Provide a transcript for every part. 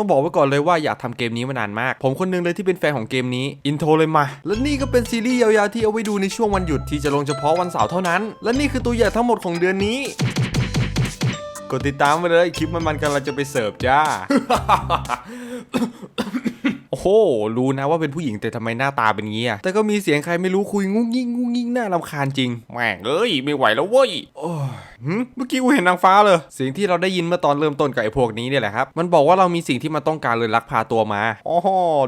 ต้องบอกไว้ก่อนเลยว่าอยากทำเกมนี้มานานมาก ผมคนหนึงเลยที่เป็นแฟนของเกมนี้ อินโทรเลยมา และนี่ก็เป็นซีรีส์ยาวๆที่เอาไว้ดูในช่วงวันหยุดที่จะลงเฉพาะวันเสาร์เท่านั้น และนี่คือตัวอย่างทั้งหมดของเดือนนี้กดติดตามไปเลยคลิปมันๆกันเราจะไปเสิร์ฟจ้า โอ้โห รู้นะว่าเป็นผู้หญิงแต่ทำไมหน้าตาเป็นงี้อะแต่ก็มีเสียงใครไม่รู้คุยงุ้งยิ่งงุ้งยิ่งน่ารำคาญจริง แม่งเอ้ยไม่ไหวแล้วเว้ยโอ้เมื่อกี้กูเห็นนางฟ้าเลยเสียงที่เราได้ยินเมื่อตอนเริ่มต้นกับไอ้พวกนี้เนี่ยแหละครับ มันบอกว่าเรามีสิ่งที่มันต้องการเลยลักพาตัวมาอ๋อ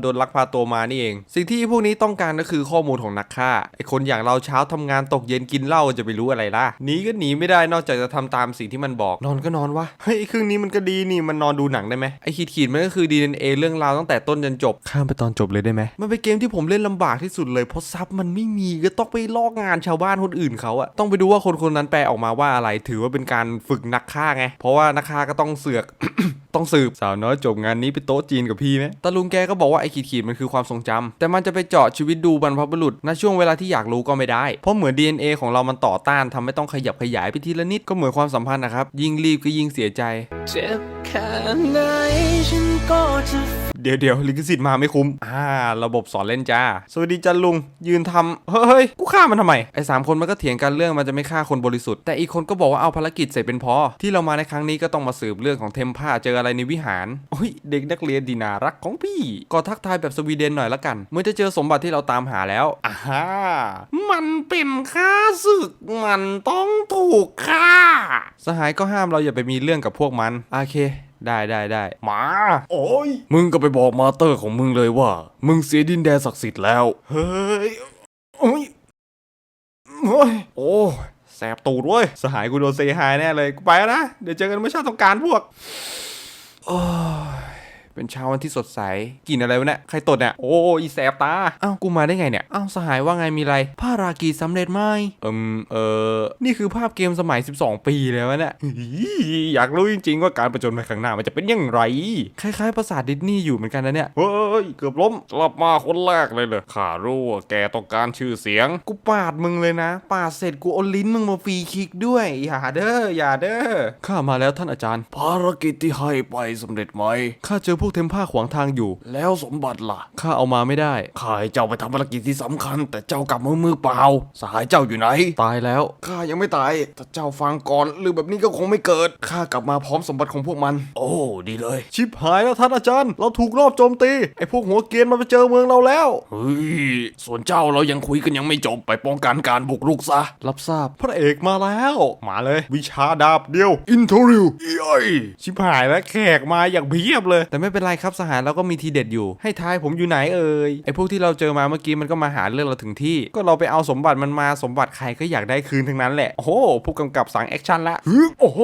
โดนลักพาตัวมานี่เอง สิ่งที่พวกนี้ต้องการก็คือข้อมูลของนักฆ่าไอ้คนอย่างเราเช้าทำงานตกเย็นกินเหล้าจะไปรู้อะไรล่ะหนีก็หนีไม่ได้นอกจากจะทำตามสิ่งที่มันบอก นอนก็นอนวะเฮ้ยไอ้ครึ่งนี้มันก็ดีนี่มันนอนดูหนังได้ไหมไอ้ขีดขีดมันก็คือ DNA เรื่องราวตั้งแต่ต้นจนจบข้ามไปตอนจบเลยได้ไหมมันเป็นเกมที่ผมเล่นลำบากที่สุดเลยเพราะซับมันไม่มีก็ต้องไปลอกงานชาวบ้านคนอื่นเขาอะต้องไปดูว่าคนคนนั้นแปลออกมาว่าอะไร ถือว่าเป็นการฝึกนักฆ่าไง เพราะว่านักฆ่าก็ต้องเสือกต้องสืบสาวน้อยจบงานนี้ไปโต๊ะจีนกับพี่ไหมตาลุงแกก็บอกว่าไอ้ขีดขีดๆมันคือความทรงจำแต่มันจะไปเจาะชีวิตดูบรรพบุรุษณช่วงเวลาที่อยากรู้ก็ไม่ได้ เพราะเหมือน DNA ของเรามันต่อต้านทำให้ต้องขยับขยายไปทีละนิดก็เหมือนความสัมพันธ์นะครับยิ่งรีบก็ยิ่งเสียใจเจ็บแค่ไหนฉันก็จะ เดี๋ยวเดี๋ยวลิขสิทธิ์มาไม่คุ้ม อ่า ระบบสอนเล่นจ้า สวัสดีจันลุง ยืนทำเฮ้ยเฮ้ย กูฆ่ามันทำไม ไอ้สามคนมันก็เถียงกันเรื่องมันจะไม่ฆ่าคนบริสุทธิ์ แต่อีกคนก็บอกว่าเอาภารกิจเสร็จเป็นพอ ที่เรามาในครั้งนี้ก็ต้องมาสืบเรื่องของเทมผ้าเจออะไรในวิหาร โอ้ย เด็กนักเรียนดีนารักของพี่ก็ทักทายแบบสวีเดนหน่อยละกัน เมื่อจะเจอสมบัติที่เราตามหาแล้วอ่าฮะมันเป็นค่าศึก มันต้องถูกฆ่า สหายก็ห้ามเราอย่าไปมีเรื่องกับพวกมัน โอเค ได้ได้ได้หมา โอ้ย มึงก็ไปบอกมาเตอร์ของมึงเลยว่า มึงเสียดินแดนศักดิ์สิทธิ์แล้ว เฮ้ยโอ้ยโอ้ยโอ้ยแสบตูดเว้ย สหายกูโดนเซฮายแน่เลย กูไปแล้วนะ เดี๋ยวเจอกันเมื่อชาติต้องการพวกโอ้ย เป็นเช้าวันที่สดใสกลินอะไรวะเนี่ยใครตดเนี่ยโอ้ยแสบตาเอ้ากูมาได้ไงเนี่ยเอ้าสหายว่าไงมีอะไรภารกิจสำเร็จไหมเอิมเออนี่คือภาพเกมสมัย 12 ปีเลยวะเนี่ยอี๋อยากรู้จริงๆว่าการประจนภัยข้างหน้ามันจะเป็นยังไงคล้ายๆ ปราสาทดิสนีย์อยู่เหมือนกันนะเนี่ยเฮ้ยเกือบล้มกลับมาคนแรกเลยเลยข้ารู้ว่าแกต้องการชื่อเสียง กูปาดมึงเลยนะ ปาดเสร็จกูเอาลิ้นมึงมาฟรีคิกด้วย อย่าเด้ออย่าเด้อข้ามาแล้วท่านอาจารย์ ภารกิจที่ให้ไปสำเร็จไหมข้าเจอพวกเทมผ้าขวางทางอยู่ แล้วสมบัติล่ะ ข้าเอามาไม่ได้ ข้าให้เจ้าไปทำภารกิจที่สำคัญ แต่เจ้ากลับมือมือเปล่า สหายเจ้าอยู่ไหน ตายแล้ว ข้ายังไม่ตายถ้าเจ้าฟังก่อนเรื่องแบบนี้ก็คงไม่เกิด ข้ากลับมาพร้อมสมบัติของพวกมัน โอ้ ดีเลย ชิบหายแล้วท่านอาจารย์ เราถูกรอบโจมตี ไอ้พวกหัวเกรียนมันไปเจอเมืองเราแล้ว เฮ้ย ส่วนเจ้าเรายังคุยกันยังไม่จบ ไปป้องกันการบุกรุกซะ รับทราบ พระเอกมาแล้ว มาเลย วิชาดาบเดียว อินโทริวเอ้ยชิบหายแล้วแขกมาอย่างเพียบเลย แต่ไม่เป็นไรครับสหายเราก็มีทีเด็ดอยู่ ให้ทายผมอยู่ไหนเอ่ยไอ้พวกที่เราเจอมาเมื่อกี้มันก็มาหาเรื่องเราถึงที่ ก็เราไปเอาสมบัติมันมาสมบัติใครก็อยากได้คืนทั้งนั้นแหละโอ้โหผู้กำกับสั่งแอคชั่นละโอ้โห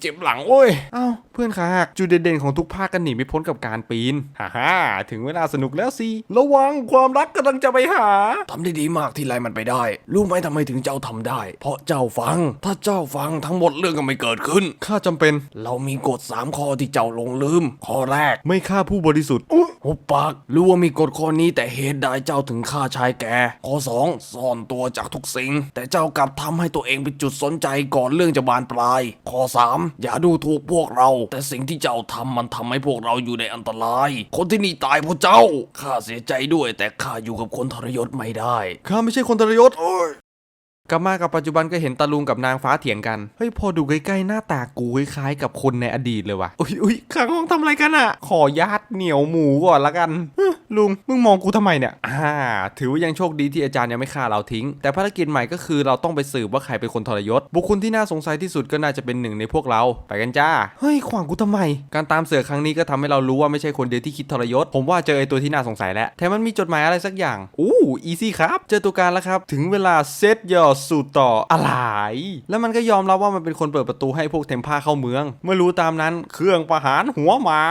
เจ็บหลังเว้ยเอ้าเพื่อนขาหักจุดเด่นๆของทุกภาคกันหนีไม่พ้นกับการปีนฮ่าฮ่าถึงเวลาสนุกแล้วสิระวังความรักกำลังจะไปหาทำได้ดีมากที่ไล่มันไปได้รู้ไหมทำไมถึงเจ้าทำได้ เพราะเจ้าฟัง ถ้าเจ้าฟังทั้งหมดเรื่องก็ไม่เกิดขึ้นข้าจำเป็น เรามีกฎสามข้อที่เจ้าลงลืมข้อแรกไม่ฆ่าผู้บริสุทธิ์หุบปาก รู้ว่ามีกฎข้อนี้แต่เหตุใดเจ้าถึงฆ่าชายแก่ ข้อ 2 ซ่อนตัวจากทุกสิ่ง แต่เจ้ากลับทำให้ตัวเองเป็นจุดสนใจก่อนเรื่องจะบานปลาย ข้อ 3 อย่าดูถูกพวกเรา แต่สิ่งที่เจ้าทำมันทำให้พวกเราอยู่ในอันตราย คนที่นี่ตายเพราะเจ้า ข้าเสียใจด้วยแต่ข้าอยู่กับคนทรยศไม่ได้ ข้าไม่ใช่คนทรยศ กลับมากับปัจจุบันก็เห็นตาลุงกับนางฟ้าเถียงกัน เฮ้ยพอดูใกล้ๆหน้าตากูคล้ายๆกับคนในอดีตเลยว่ะ อุ้ยอุ้ยข้างห้องทำอะไรกันอะขอญาติเหนียวหมูก่อนละกัน ลุง มึงมองกูทำไมเนี่ย อ่า ถือว่ายังโชคดีที่อาจารย์ยังไม่ฆ่าเราทิ้ง แต่ภารกิจใหม่ก็คือเราต้องไปสืบว่าใครเป็นคนทรยศ บุคคลที่น่าสงสัยที่สุดก็น่าจะเป็นหนึ่งในพวกเรา ไปกันจ้า เฮ้ยขวางกูทำไม การตามเสือครั้งนี้ก็ทำให้เรารู้ว่าไม่ใช่คนเดียวที่คิดทรยศ ผมว่าเจอไอตัวที่น่าสงสัยแล้ว แถมมันมีจดหมายอะไรสักอย่าง อู้อีซี่ครับ เจอตัวการแล้วครับ ถึงเวลาเซตยอสู่ต่ออะไร แล้วมันก็ยอมรับว่ามันเป็นคนเปิดประตูให้พวกเทมผ้าเข้าเมือง เมื่อรู้ตามนั้นเครื่องประหารหัวหมา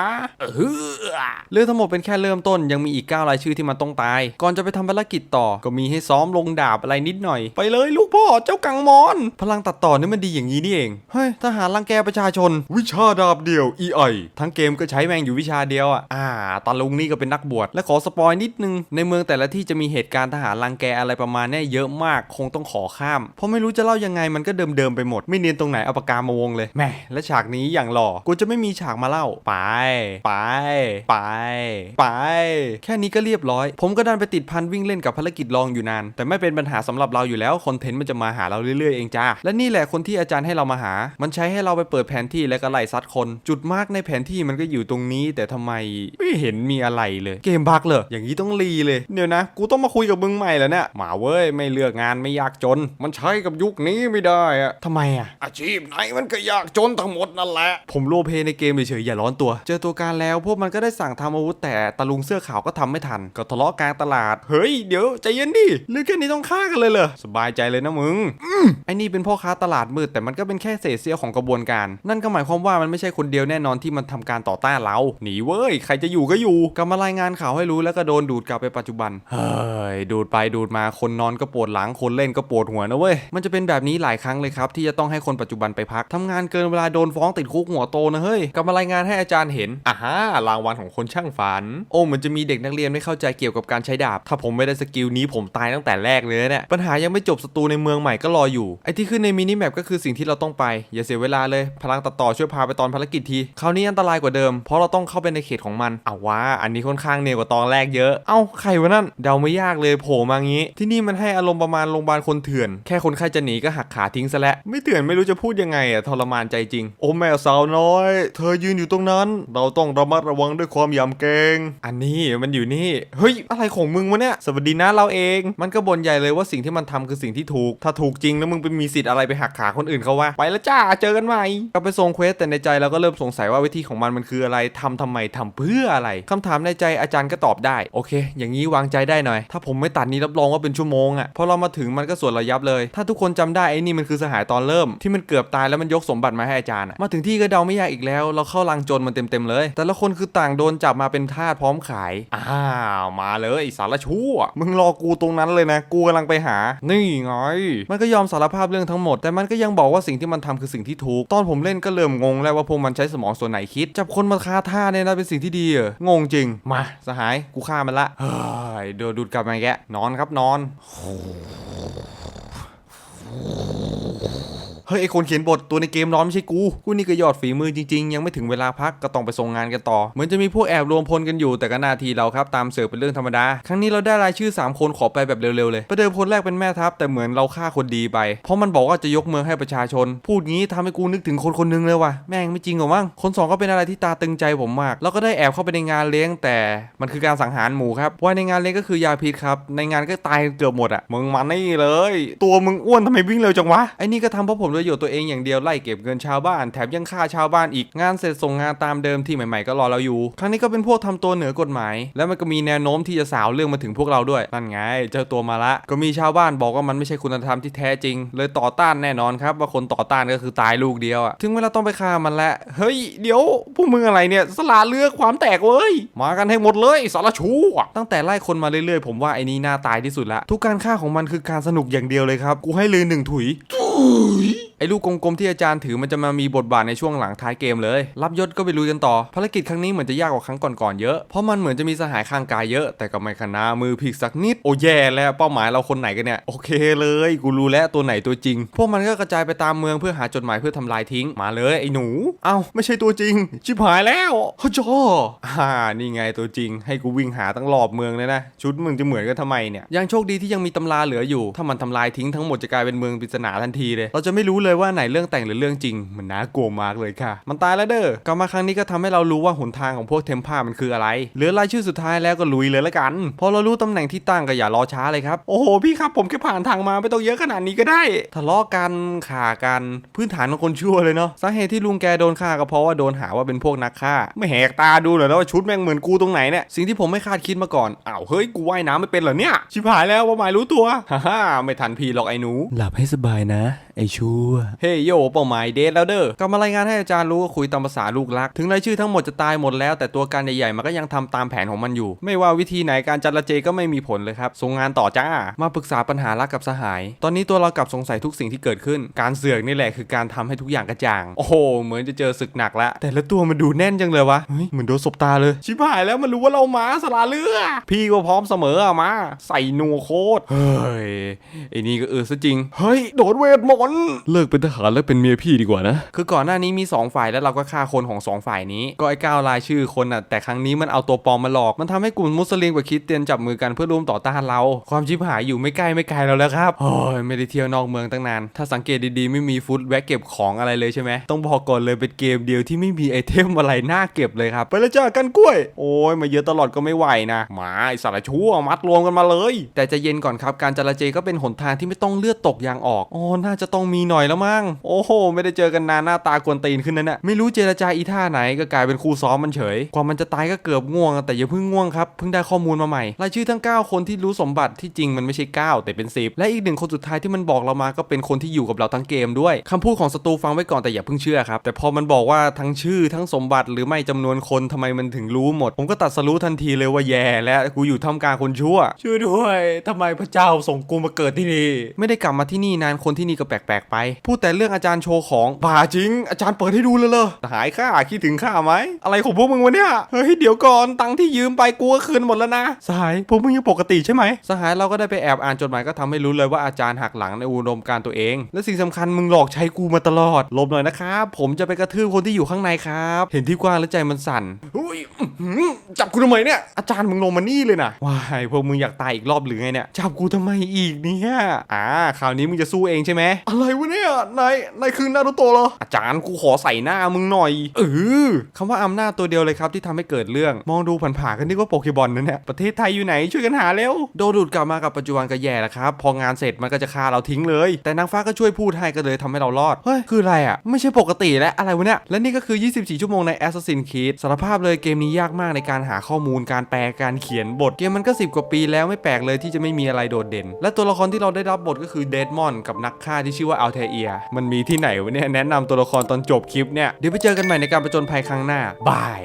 เรื่องทั้งหมดเป็นแค่เริ่มต้นยังมีอีก 9 รายชื่อที่มันต้องตาย ก่อนจะไปทำภารกิจต่อ ก็มีให้ซ้อมลงดาบอะไรนิดหน่อย ไปเลยลูกพ่อเจ้ากังมอน พลังตัดต่อนี่มันดีอย่างนี้นี่เอง เฮ้ยทหารรังแกประชาชน วิชาดาบเดียว EI ทั้งเกมก็ใช้แมงอยู่วิชาเดียวอะอ่าตาลุงนี่ก็เป็นนักบวชและขอสปอยนิดนึงในเมืองแต่ละที่จะมีเหตุการณ์ทหารรังแกอะไรประมาณนี้เยอะมาก คงต้องขอข้าม เพราะไม่รู้จะเล่ายังไงมันก็เดิมๆไปหมด ไม่เนียนตรงไหนเอาปากกามาวงเลยแหม่และฉากนี้อย่างหล่อกูจะไม่มีฉากมาเล่าไป ไป ไป ไป แค่นี้ก็เรียบร้อย ผมก็ดันไปติดพันวิ่งเล่นกับภารกิจลองอยู่นาน แต่ไม่เป็นปัญหาสำหรับเราอยู่แล้วคอนเทนต์มันจะมาหาเราเรื่อยๆเองจ้าและนี่แหละคนที่อาจารย์ให้เรามาหา มันใช้ให้เราไปเปิดแผนที่แล้วก็ไล่ซัดคน จุดมาร์กในแผนที่มันก็อยู่ตรงนี้ แต่ทำไมไม่เห็นมีอะไรเลย เกมบั๊กเหรออย่างนี้ต้องรีเลยเดี๋ยวนะ กูต้องมาคุยกับมึงใหม่แล้วเนี่ยหมาเว้ยไม่เลือกงานไม่ยากจนมันใช้กับยุคนี้ไม่ได้อะทำไมอะอาชีพไหนมันก็ยากจนทั้งหมดนั่นแหละ ผมโลเพในเกมเฉยๆอย่าร้อนตัว เจอตัวการแล้วพวกมันก็ได้สั่งทำอาวุธแต่ตะลุงเสื้อขาวก็ทำไม่ทัน ก็ทะเลาะกลางตลาด เฮ้ยเดี๋ยวใจเย็นดิเรื่องแค่นี้ต้องฆ่ากันเลยเหรอสบายใจเลยนะมึงอืมไอ้นี่เป็นพ่อค้าตลาดมืดแต่มันก็เป็นแค่เศษเสี้ยวของกระบวนการ นั่นก็หมายความว่ามันไม่ใช่คนเดียวแน่นอนที่มันทำการต่อต้านเรา หนีเว้ย ใครจะอยู่ก็อยู่กลับมารายงานข่าวให้รู้แล้วก็โดนดูดกลับไปปัจจุบัน เฮ้ย ดูดไปดูดมาคนนอนก็ปวดหลังคนเล่นก็ปวดหัวนะเว้ย มันจะเป็นแบบนี้หลายครั้งเลยครับ ที่จะต้องให้คนปัจจุบันไปพักทำงานเกินเวลาโดนฟ้องติดคุกหัวโตนะเฮ้ยกลับมารายงานให้อาจารย์เห็นอ่าฮะรางวัลของคนช่างฝัน โอ้เหมือนจะมีเด็กนักเรียนไม่เข้าใจเกี่ยวกับการใช้ดาบ ถ้าผมไม่ได้สกิลนี้ผมตายตั้งแต่แรกเลยนะเนี่ยปัญหายังไม่จบศัตรูในเมืองใหม่ก็รออยู่ไอ้ที่ขึ้นในมินิแมปก็คือสิ่งที่เราต้องไปอย่าเสียเวลาเลยพลังตัดต่อช่วยพาไปตอนภารกิจทีคราวนี้อันตรายกว่าเดิมเพราะเราต้องเข้าไปในเขตของมันเอาว่าอันนี้ค่อนข้างเนียกว่าตอนแรกเยอะ เอ้าใครวะนั่นเดาไม่ยากเลยโผล่มางี้ ที่นี่มันให้อารมณ์ประมาณโรงพยาบาลคนเถื่อนแค่คนไข้จะหนีก็หักขาทิ้งซะแล้วไม่เถื่อนไม่รู้จะพูดยังไงอะทรมานใจจริง โอ้แม่สาวน้อย เธอยืนอยู่ตรงนั้น เราต้องระมัดระวังด้วยความยำเกรงอันนี้มันอยู่นี่เฮ้ยอะไรของมึงวะเนี่ยสวัสดีนะเราเอง มันก็บ่นใหญ่เลยว่าสิ่งที่มันทำคือสิ่งที่ถูก ถ้าถูกจริงแล้วมึงไปมีสิทธิ์อะไรไปหักขาคนอื่นเขาวะไปแล้วจ้าเจอกันใหม่ก็ไปส่งเควสแต่ในใจเราก็เริ่มสงสัยว่าวิธีของมันมันคืออะไรทำทำไมทำเพื่ออะไรคำถามในใจอาจารย์ก็ตอบได้โอเค อย่างนี้วางใจได้หน่อย ถ้าผมไม่ตัดนี้รับรองว่าเป็นชั่วโมงอะพอเรามาถึงมันก็สวนระยบเลย ถ้าทุกคนจำได้ไอ้นี่มันคือสหายตอนเริ่ม ที่มันเกือบตายแล้วมันยกสมบัติมาให้อาจารย์อะมาถึงที่ก็เดาไม่ยากอีกแล้ว เราเข้าลังโจรมันเต็มๆเลย แต่ละคนคือต่างโดนจับมาเป็นทาสพร้อมขายอ้าวมาเลยไอ้สารชั่ว มึงรอกูตรงนั้นเลยนะ กูกำลังไปหา นี่ไง มันก็ยอมสารภาพเรื่องทั้งหมด แต่มันก็ยังบอกว่าสิ่งที่มันทำคือสิ่งที่ถูก ตอนผมเล่นก็เริ่มงงแล้วว่าพวกมันใช้สมองส่วนไหนคิด จับคนมาฆ่าท่าเนี่ยนะเป็นสิ่งที่ดีเหรองงจริง มาสหาย กูฆ่ามันละ เฮ้ยเดี๋ยวดูดกลับมาแกะนอนครับนอน เฮ้ยไอคนเขียนบทตัวในเกมร้อนไม่ใช่กูกูนี่ก็ยอดฝีมือจริงๆ ยังไม่ถึงเวลาพักก็ต้องไปส่งงานกันต่อ เหมือนจะมีพวกแอบรวมพลกันอยู่แต่ก็นาทีเราครับตามเสิร์ฟเป็นเรื่องธรรมดา ครั้งนี้เราได้รายชื่อ 3 คนขอไปแบบเร็วๆเลยประเดิมคนแรกเป็นแม่ทัพแต่เหมือนเราฆ่าคนดีไป เพราะมันบอกว่าจะยกเมืองให้ประชาชน พูดงี้ทำให้กูนึกถึงคนคนนึงเลยว่ะแม่งไม่จริงหรอมั้งคนสองก็เป็นอะไรที่ตาตึงใจผมมาก แล้วก็ได้แอบเข้าไปในงานเลี้ยงแต่มันคือการสังหารหมูครับว่าในงานเลี้ยงก็คือยาพิษครับในงานก็ตายเกือบหมดอะมึงมานี่เลย ตัวมึงอ้วนทำไมวิ่งเร็วจังวะไอ้นี่ก็ทำเพราะผมประโยชน์ตัวเองอย่างเดียวไล่เก็บเงินชาวบ้าน แถมยังฆ่าชาวบ้านอีกงานเสร็จส่งงานตามเดิมที่ใหม่ๆก็รอเราอยู่ ครั้งนี้ก็เป็นพวกทำตัวเหนือกฎหมาย แล้วมันก็มีแนวโน้มที่จะสาวเรื่องมาถึงพวกเราด้วยนั่นไง เจอตัวมาละ ก็มีชาวบ้านบอกว่ามันไม่ใช่คุณธรรมที่แท้จริง เลยต่อต้านแน่นอนครับว่าคนต่อต้านก็คือตายลูกเดียวอะถึงเวลาต้องไปฆ่ามันแล้วเฮ้ยเดี๋ยวพวกมึงอะไรเนี่ยสละเลือกความแตกเว้ยมากันให้หมดเลยสารชูตั้งแต่ไล่คนมาเรื่อยๆ ผมว่าไอ้นี่น่าตายที่สุดละทุกการฆ่าของมันคือการสนุกอย่างเดียวเลยครับกูให้เลยหนึ่งถุย Fui! ไอ้ลูกกลมๆที่อาจารย์ถือมันจะมามีบทบาทในช่วงหลังท้ายเกมเลย รับยศก็ไปลุยกันต่อ ภารกิจครั้งนี้เหมือนจะยากกว่าครั้งก่อนๆเยอะ เพราะมันเหมือนจะมีสหายข้างกายเยอะ แต่ก็ไม่ขนามือผิกสักนิด โอ้แย่แล้วเป้าหมายเราคนไหนกันเนี่ย โอเคเลย กูรู้แล้วตัวไหนตัวจริง พวกมันก็กระจายไปตามเมืองเพื่อหาจดหมายเพื่อทำลายทิ้ง มาเลยไอ้หนู เอ้าไม่ใช่ตัวจริง ชิบหายแล้วฮจออ่านี่ไงตัวจริง ให้กูวิ่งหาตั้งรอบเมืองเลยนะ ชุดมึงจะเหมือนกันทำไมเนี่ย ยังโชคดีที่ยังมีตำราเหลืออยู่ ถ้ามันทำลายทิ้งทั้งหมดจะกลายเป็นเมืองปริศนาทันทีเลย เราจะไม่รู้เลยว่าไหนเรื่องแต่งหรือเรื่องจริง มันน่ากลัวมากเลยค่ะ มันตายแล้วเด้อกลับมาครั้งนี้ก็ทำให้เรารู้ว่าหนทางของพวกเทมพามันคืออะไรเหลือรายชื่อสุดท้ายแล้วก็ลุยเลยละกัน พอเรารู้ตำแหน่งที่ตั้งก็อย่ารอช้าเลยครับ โอ้โหพี่ครับผมแค่ผ่านทางมาไม่ต้องเยอะขนาดนี้ก็ได้ ทะเลาะกันข่ากันพื้นฐานของคนชั่วเลยเนาะสาเหตุที่ลุงแกโดนฆ่าก็เพราะว่าโดนหาว่าเป็นพวกนักฆ่า ไม่แหกตาดูเหรอนะว่าชุดแม่งเหมือนกูตรงไหนเนี่ยสิ่งที่ผมไม่คาดคิดมาก่อนอ้าวเฮ้ยกูว่ายน้ำไม่เป็นเหรอเนี่ยชิบหายแล้วว่าหมายรู้ตัวฮ่าไม่ทันพีหรอกไอ้หนู หลับให้สบายนะไอ้ชั่วเฮ้ยโยเป้าหมายเดทแล้วเด้อกลับมารายงานให้อาจารย์รู้ว่าคุยตามภาษาลูกรัก ถึงรายชื่อทั้งหมดจะตายหมดแล้ว แต่ตัวการใหญ่ๆมันก็ยังทำตามแผนของมันอยู่ ไม่ว่าวิธีไหนการจัดระเจก็ไม่มีผลเลยครับส่งงานต่อจ้า มาปรึกษาปัญหารักกับสหาย ตอนนี้ตัวเรากลับสงสัยทุกสิ่งที่เกิดขึ้น การเสือกนี่แหละคือการทำให้ทุกอย่างกระจ่าง โอ้โห เหมือนจะเจอศึกหนักละแต่ละตัวมันดูแน่นจังเลยวะเฮ้ยเหมือนโดนสบตาเลยชิบหายแล้วมันรู้ว่าเรามาสลาเลือพี่ก็พร้อมเสมออะมา ใส่นัวโคตรเฮ้ยไอ้นี่ก็เออซะจริงเฮ้ยโดนเวทมนต์เลิกเป็นทหารแล้วเป็นเมียพี่ดีกว่านะ คือก่อนหน้านี้มี 2 ฝ่ายแล้วเราก็ฆ่าคนของ 2 ฝ่ายนี้ ก็ไอ้ก้าวรายชื่อคนอะแต่ครั้งนี้มันเอาตัวปลอมมาหลอก มันทำให้กลุ่มมุสลิมกับคริสเตียนจับมือกันเพื่อร่วมต่อต้านเรา ความชิบหายอยู่ไม่ใกล้ไม่ไกลเราแล้วครับโอ้ยไม่ได้เที่ยวนอกเมืองตั้งนาน ถ้าสังเกตดีๆไม่มีฟุตแวะเก็บของอะไรเลยใช่ไหมต้องบอกก่อนเลยเป็นเกมเดียวที่ไม่มีไอเทมอะไรน่าเก็บเลยครับไปแล้วจ้ากันกล้วย โอ้ยมาเยอะตลอดก็ไม่ไหวนะหมาไอสารชั่วมัดรวมกันมาเลย แต่ใจะเย็นก่อนครับการจราเจก็เป็นหนทางที่ไม่ต้องเลือดตกยางออกอ๋อน่าจะต้องมีหน่อยแล้วมั้งโอ้โห ไม่ได้เจอกันนานหน้าตากวนตีนขึ้นนั่นน่ะไม่รู้เจรจาอีท่าไหนก็กลายเป็นคู่ซ้อมมันเฉยกว่ามันจะตายก็เกือบง่วง แต่อย่าเพิ่งง่วงครับเพิ่งได้ข้อมูลมาใหม่รายชื่อทั้ง 9 คนที่รู้สมบัติที่จริงมันไม่ใช่ 9 แต่เป็น 10 และอีกหนึ่งคนสุดท้ายที่มันบอกเรามาก็เป็นคนที่อยู่กับเราทั้งเกมด้วยคำพูดของศัตรูฟังไว้ก่อนแต่อย่าเพิ่งเชื่อครับแต่พอมันบอกว่าทั้งชื่อทั้งสมบัติหรือไม่จำนวนคนทำไมมันถึงรู้หมด ผมก็ตัดสรู้ทันทีเลยว่าแย่และกูอยู่ท่ามกลางคนชั่วช่วยด้วยทำไมพระเจ้าส่งกูมาเกิดที่นี่ ไม่ได้กลับมาที่นี่นานคนที่นี่ก็แปลกๆไป พูดแต่เรื่องอาจารย์โชว์ของบ้าจริง อาจารย์เปิดให้ดูเลยเลยหายค่าคิดถึงค่าไหม อะไรของพวกมึงวะเนี่ย เฮ้ย เดี๋ยวก่อนตังค์ที่ยืมไปกูก็คืนหมดแล้วนะ สหาย พวกมึงยังปกติใช่ไหม สหายเราก็ได้ไปแอบอ่านจดหมายก็ทำให้รู้เลยว่าอาจารย์หักหลังในอุดมการณ์ตัวเอง และสิ่งสำคัญมึงหลอกใช้กูมาตลอดหลบหน่อยนะครับ ผมจะไปกระทืบคนที่อยู่ข้างในครับ เห็นที่กว้างแล้วใจมันสั่นอุ้ยอื้อหือจับกูทำไมเนี่ย อาจารย์มึงลงมานี่เลยนะว้ายพวกมึงอยากตายอีกรอบหรือไงเนี่ย จับกูทำไมอีกเนี่ย อ่า คราวนี้มึงจะสู้เองใช่ไหมอะไรวะเนี่ยนายนายคือนารุโตะเหรออาจารย์กูขอใส่หน้ามึงหน่อยเออคำว่าอำนาจตัวเดียวเลยครับที่ทำให้เกิดเรื่องมองดูผ่านๆกันนี่ก็โปเกบอลนะเนี่ยประเทศไทยอยู่ไหนช่วยกันหาเร็วโดนดูดกลับมากับปัจจุบันก็แย่แล้วครับ พองานเสร็จมันก็จะฆ่าเราทิ้งเลย แต่นางฟ้าก็ช่วยพูดให้ก็เลยทำให้เรารอดเฮ้ยคืออะไรอะไม่ใช่ปกติและอะไรวะเนี่ยและนี่ก็คือ 24 ชั่วโมงใน Assassin's Creed สารภาพเลยเกมนี้ยากมากในการหาข้อมูลการแปลการเขียนบทเกมมันก็ 10 กว่าปีแล้วไม่แปลกเลยที่จะไม่มีอะไรโดดเด่น และตัวละครที่เราได้รับบทก็คือเดดมอนกับนักฆ่าที่ชื่อว่าอัลเทเอียมันมีที่ไหนวะเนี่ยแนะนำตัวละครตอนจบคลิปเนี่ยเดี๋ยวไปเจอกันใหม่ในการประจนภัยครั้งหน้าบาย